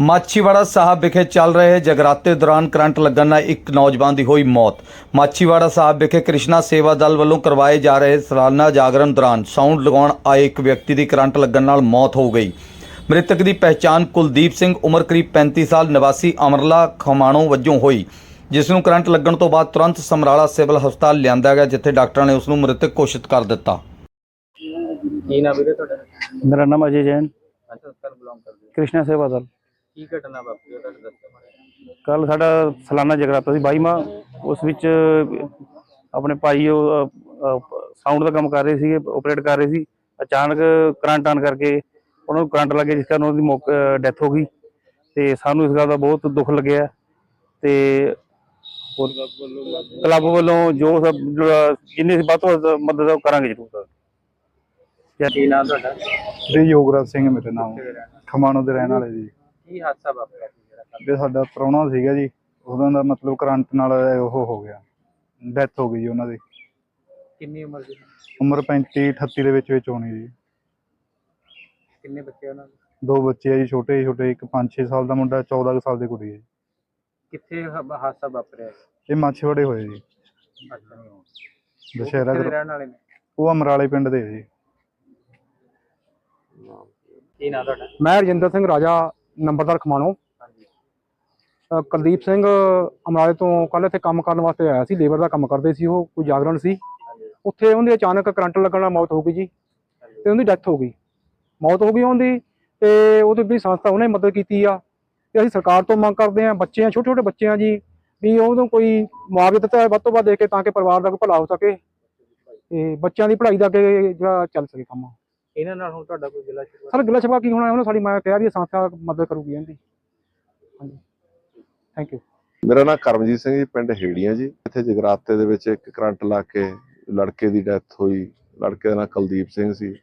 ਮਾਛੀਵਾੜਾ ਸਾਹਿਬ ਵਿਖੇ ਚੱਲ ਰਹੇ ਜਗਰਾਤੇ ਦੌਰਾਨ ਕਰੰਟ ਲੱਗਣ ਨਾਲ ਇੱਕ ਨੌਜਵਾਨ ਦੀ ਹੋਈ ਮੌਤ। ਮਾਛੀਵਾੜਾ ਸਾਹਿਬ ਵਿਖੇ ਕ੍ਰਿਸ਼ਨਾ ਸੇਵਾ ਦਲ ਵੱਲੋਂ ਕਰਵਾਏ ਜਾ ਰਹੇ ਸਾਲਾਨਾ ਜਾਗਰਣ ਦੌਰਾਨ ਸਾਊਂਡ ਲਗਾਉਣ ਆਏ ਇੱਕ ਵਿਅਕਤੀ ਦੀ ਕਰੰਟ ਲੱਗਣ ਨਾਲ ਮੌਤ ਹੋ ਗਈ। ਮ੍ਰਿਤਕ ਦੀ ਪਹਿਚਾਣ ਕੁਲਦੀਪ ਸਿੰਘ ਉਮਰ ਕਰੀਬ 35 ਸਾਲ ਨਿਵਾਸੀ ਅਮਰਲਾ ਖਮਾਣੋ ਵਜੋਂ ਹੋਈ ਜਿਸ ਨੂੰ ਕਰੰਟ ਲੱਗਣ ਤੋਂ ਬਾਅਦ ਤੁਰੰਤ ਸਮਰਾਲਾ ਸਿਵਲ ਹਸਪਤਾਲ ਲਿਆਂਦਾ ਗਿਆ ਜਿੱਥੇ ਡਾਕਟਰਾਂ ਨੇ ਉਸ ਨੂੰ ਮ੍ਰਿਤਕ ਘੋਸ਼ਿਤ ਕਰ ਦਿੱਤਾ। ਕੀ ਨਾਮ ਵੀਰੇ ਤੁਹਾਡਾ? ਮੇਰਾ ਨਾਮ ਅਜੇ ਜੈਨ। ਅੱਛਾ ਸਰ ਬਿਲੋਂਗ ਕਰਦੇ। ਕ੍ਰਿਸ਼ਨਾ ਸੇਵਾ ਦਲ। ਕੀ ਘਟਨਾ ਵਾਪਰੀ ਉਹਦਾ ਦੱਸੋ ਮਾੜਾ ਕੱਲ ਸਾਡਾ ਸਾਲਾਨਾ ਜਗਰਾਤਾ ਸੀ 22ਵਾਂ ਉਸ ਵਿੱਚ ਆਪਣੇ ਭਾਈ ਉਹ ਸਾਊਂਡ ਦਾ ਕੰਮ ਕਰ ਰਹੇ ਸੀਗੇ ਆਪਰੇਟ ਕਰ ਰਹੇ ਸੀ। ਅਚਾਨਕ ਕਰੰਟ ਆਨ ਕਰਕੇ ਉਹਨਾਂ ਨੂੰ ਕਰੰਟ ਲੱਗੇ ਜਿਸ ਕਾਰਨ ਉਹਦੀ ਡੈਥ ਹੋ ਗਈ। ਤੇ ਸਾਨੂੰ ਇਸ ਗੱਲ ਦਾ ਬਹੁਤ ਦੁੱਖ ਲੱਗਿਆ। ਤੇ ਕਲੱਬ ਵੱਲੋਂ ਜੋ ਸਭ ਜਿਹੜਾ ਜਿੰਨੀ ਵੱਧ ਤੋਂ ਵੱਧ ਮਦਦ ਆ ਉਹ ਕਰਾਂਗੇ ਜ਼ਰੂਰ। ਸਰ ਕੀ ਨਾਮ ਤੁਹਾਡਾ? ਜੀ ਯੋਗਰਾਜ ਸਿੰਘ ਮੇਰੇ ਨਾਮ। ਖਮਾਣੋ ਦੇ ਰਹਿਣ ਵਾਲੇ ਜੀ। ਕੀ ਹਾਦਸਾ ਵਾਪਰਿਆ ਸੀ ਜਿਹੜਾ ਕੱਲ੍ਹ? ਇਹ ਸਾਡਾ ਪ੍ਰਾਹੁਣਾ ਸੀਗਾ ਜੀ ਉਹਨਾਂ ਦਾ ਮਤਲਬ ਕਰੰਟ ਨਾਲ ਉਹ ਹੋ ਗਿਆ ਡੈਥ ਹੋ ਗਈ ਜੀ ਉਹਨਾਂ ਦੀ। ਕਿੰਨੀ ਉਮਰ ਦੀ? ਉਮਰ 35 38 ਦੇ ਵਿੱਚ ਵਿੱਚ ਹੋਣੀ ਜੀ। ਕਿੰਨੇ ਬੱਚੇ ਉਹਨਾਂ ਦੇ? ਦੋ ਬੱਚੇ ਆ ਜੀ ਛੋਟੇ ਛੋਟੇ ਇੱਕ 5-6 ਸਾਲ ਦਾ ਮੁੰਡਾ 14 ਕੁ ਸਾਲ ਦੀ ਕੁੜੀ ਹੈ ਜੀ। ਕਿੱਥੇ ਹ- ਹਾਦਸਾ ਵਾਪਰਿਆ? ਇਹ ਮਾਛੀਵਾੜੇ ਹੋਏ ਜੀ। ਅੱਛਾ। ਦੁਸ਼ਹਿਰਾ ਕਿੱਥੇ ਦੇ ਰਹਿਣ ਵਾਲੇ ਨੇ? ਉਹ ਅਮਰਾਲੇ ਪਿੰਡ ਦੇ ਆ ਜੀ। ਕੀ ਨਾਮ ਤੁਹਾਡਾ? ਮੈਂ ਰਜਿੰਦਰ ਸਿੰਘ ਰਾਜਾ ਨੰਬਰਦਾਰ ਖਮਾਣੋ ਕੁਲਦੀਪ ਸਿੰਘ ਅਮਰਾਲੇ ਤੋਂ ਕੱਲ੍ਹ ਇੱਥੇ ਕੰਮ ਕਰਨ ਵਾਸਤੇ ਆਇਆ ਸੀ ਲੇਬਰ ਦਾ ਕੰਮ ਕਰਦੇ ਸੀ ਉਹ ਕੋਈ ਜਾਗਰਣ ਸੀ। ਉੱਥੇ ਉਹਦੀ ਅਚਾਨਕ ਕਰੰਟ ਲੱਗਣ ਨਾਲ ਮੌਤ ਹੋ ਗਈ ਜੀ ਤੇ ਉਹਦੀ ਡੈਥ ਹੋ ਗਈ। ਮੌਤ ਹੋ ਗਈ ਉਹਦੀ ਤੇ ਉਹਦੀ ਵੀ ਸੰਸਥਾ ਉਹਨੇ ਮਦਦ ਕੀਤੀ ਆ ਤੇ ਅਸੀਂ ਸਰਕਾਰ ਤੋਂ ਮੰਗ ਕਰਦੇ ਆ ਬੱਚੇ ਆ ਛੋਟੇ ਛੋਟੇ ਬੱਚੇ ਆ ਜੀ ਵੀ ਉਹਨੂੰ ਕੋਈ ਮੁਆਵਜ਼ਾ ਦਿੱਤਾ ਵੱਧ ਤੋਂ ਵੱਧ ਦੇ ਕੇ ਤਾਂ ਕਿ ਪਰਿਵਾਰ ਦਾ ਕੋਈ ਭਲਾ ਹੋ ਸਕੇ ਤੇ ਬੱਚਿਆਂ ਦੀ ਪੜ੍ਹਾਈ ਦਾ ਅੱਗੇ ਜਿਹੜਾ ਚੱਲ ਸਕੇ ਕੰਮ। ਇਹਨਾਂ ਨਾਲ ਹੁਣ ਤੁਹਾਡਾ ਕੋਈ ਗਿਲਾ ਸ਼ਿਕਵਾ ਸਰ ਗਿਲਾ ਸ਼ਿਕਵਾ ਕੀ ਹੋਣਾ? ਉਹਨੇ ਸਾਡੀ ਮੈਂ ਕਿਹਾ ਵੀ ਇਹ ਸੰਸਥਾ ਮਦਦ ਕਰੂਗੀ ਇਹਦੀ। ਹਾਂਜੀ। ਥੈਂਕ ਯੂ ਮੇਰਾ ਨਾਮ ਕਰਮਜੀਤ ਸਿੰਘ ਜੀ ਪਿੰਡ ਹੇੜੀਆਂ ਜੀ। ਇੱਥੇ ਜਗਰਾਤੇ ਦੇ ਵਿੱਚ ਇੱਕ ਕਰੰਟ ਲਾ ਕੇ ਲੜਕੇ ਦੀ ਡੈਥ ਹੋਈ। ਲੜਕੇ ਦਾ ਨਾਮ ਕੁਲਦੀਪ ਸਿੰਘ ਸੀ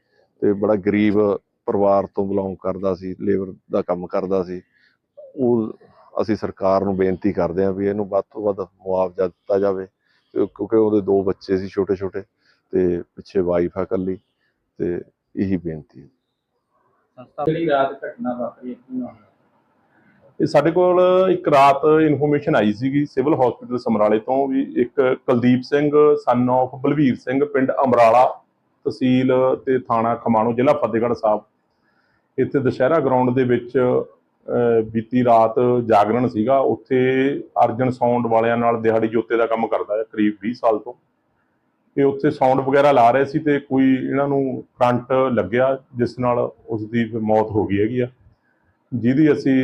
ਤੇ ਬੜਾ ਗਰੀਬ ਪਰਿਵਾਰ ਤੋਂ ਬਿਲੋਂਗ ਕਰਦਾ ਸੀ ਲੇਬਰ ਦਾ ਕੰਮ ਕਰਦਾ ਸੀ। ਉਹ ਅਸੀਂ ਸਰਕਾਰ ਨੂੰ ਬੇਨਤੀ ਕਰਦੇ ਹਾਂ ਵੀ ਇਹਨੂੰ ਵੱਧ ਤੋਂ ਵੱਧ ਮੁਆਵਜ਼ਾ ਦਿੱਤਾ ਜਾਵੇ ਕਿਉਂ- ਕਿਉਂਕਿ ਉਹਦੇ ਦੋ ਬੱਚੇ ਸੀ ਛੋਟੇ ਛੋਟੇ ਤੇ ਪਿੱਛੇ ਵਾਈਫ ਆ ਇਕੱਲੀ ਤੇ ਇਹੀ ਬੇਨਤੀ ਹੈ। ਜਿਹੜੀ ਰਾਤ ਘਟਨਾ ਵਾਪਰੀ? ਇਹ ਸਾਡੇ ਕੋਲ ਇੱਕ ਰਾਤ ਇਨਫੋਰਮੇਸ਼ਨ ਆਈ ਸੀਗੀ ਸਿਵਲ ਹਸਪੀਟਲ ਸਮਰਾਲੇ ਤੋਂ ਵੀ ਇੱਕ ਕੁਲਦੀਪ ਸਿੰਘ ਸਨ of ਬਲਵੀਰ ਸਿੰਘ ਪਿੰਡ ਅਮਰਾਲਾ ਤਹਿਸੀਲ ਤੇ ਥਾਣਾ ਖਮਾਣੋ ਜ਼ਿਲ੍ਹਾ ਫਤਿਹਗੜ੍ਹ ਸਾਹਿਬ। ਇੱਥੇ ਦੁਸ਼ਹਿਰਾ ਗਰਾਊਂਡ ਦੇ ਵਿੱਚ ਬੀਤੀ ਰਾਤ ਜਾਗਰਣ ਸੀਗਾ। ਉੱਥੇ ਅਰਜਨ ਸਾਊਂਡ ਵਾਲਿਆਂ ਨਾਲ ਦਿਹਾੜੀ ਜੋਤੇ ਦਾ ਕੰਮ ਕਰਦਾ ਹੈ ਕਰੀਬ 20 ਸਾਲ ਤੋਂ। ਇਹ ਉੱਥੇ ਸਾਊਂਡ ਵਗੈਰਾ ਲਾ ਰਹੇ ਸੀ ਤੇ ਕੋਈ ਇਹਨਾਂ ਨੂੰ ਕਰੰਟ ਲੱਗਿਆ, ਜਿਸ ਨਾਲ ਉਸ ਦੀ ਫਿਰ ਮੌਤ ਹੋ ਗਈ ਹੈਗੀ ਆ। ਜਿਹਦੀ ਅਸੀਂ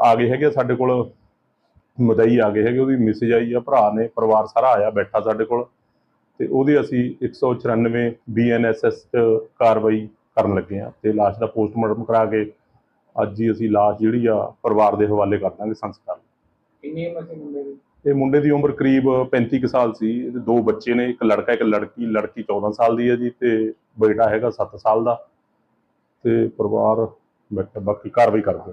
ਆ ਗਏ ਹੈਗੇ ਆ, ਸਾਡੇ ਕੋਲ ਮਦਈ ਆ ਗਏ ਹੈਗੇ, ਉਹਦੀ ਮੈਸੇਜ ਆਈ ਆ, ਭਰਾ ਨੇ, ਪਰਿਵਾਰ ਸਾਰਾ ਆਇਆ ਬੈਠਾ ਸਾਡੇ ਕੋਲ। ਤੇ ਉਹਦੀ ਅਸੀਂ 194 ਬੀਐਨਐਸਐਸ ਚ ਕਾਰਵਾਈ ਕਰਨ ਲੱਗੇ ਆ ਤੇ ਲਾਸ਼ ਦਾ ਪੋਸਟਮਾਰਟਮ ਕਰਾ ਕੇ ਅੱਜ ਹੀ ਅਸੀਂ ਲਾਸ਼ ਜਿਹੜੀ ਆ ਪਰਿਵਾਰ ਦੇ ਹਵਾਲੇ ਕਰ ਦਾਂਗੇ, ਸੰਸਕਾਰ ਕਿੰਨੀ ਉਮਰ ਸੀ ਮੁੰਡੇ ਦੀ? ਇਹ ਮੁੰਡੇ ਦੀ ਉਮਰ ਕਰੀਬ 35 ਕੁ ਸਾਲ ਸੀ। ਇਹਦੇ ਦੋ ਬੱਚੇ ਨੇ, ਇੱਕ ਲੜਕਾ, ਇੱਕ ਲੜਕੀ। ਲੜਕੀ 14 ਸਾਲ ਦੀ ਹੈ ਜੀ ਤੇ ਬੇਟਾ ਹੈਗਾ 7 ਸਾਲ ਦਾ ਤੇ ਪਰਿਵਾਰ ਬੈਠਾ ਬਾਕੀ ਕਾਰਵਾਈ ਕਰਦੇ